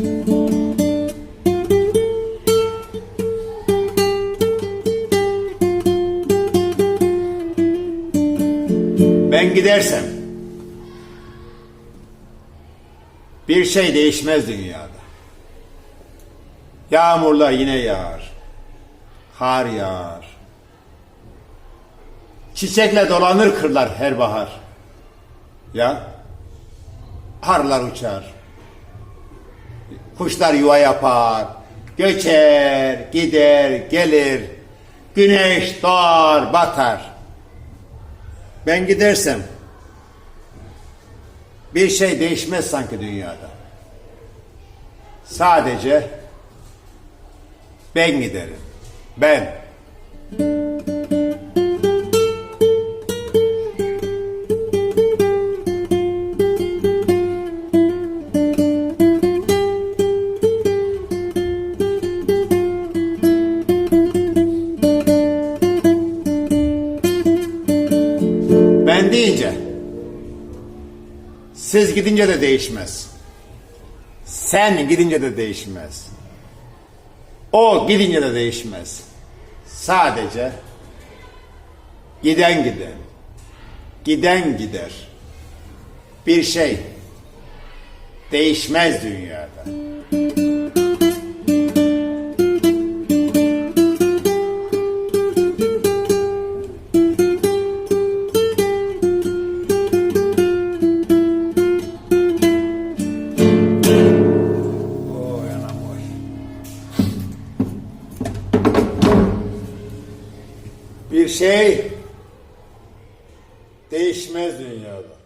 Ben gidersem bir şey değişmez dünyada. Yağmurlar yine yağar. Kar yağar. Çiçekle dolanır kırlar her bahar. Ya harlar uçar. Kuşlar yuva yapar. Göçer, gider, gelir. Güneş doğar, batar. Ben gidersem bir şey değişmez sanki dünyada. Sadece ben giderim. Ben. Ben deyince siz gidince de değişmez. Sen gidince de değişmez. O gidince de değişmez. Sadece giden giden, giden gider. Bir şey değişmez dünyada. Bir şey değişmez dünyada.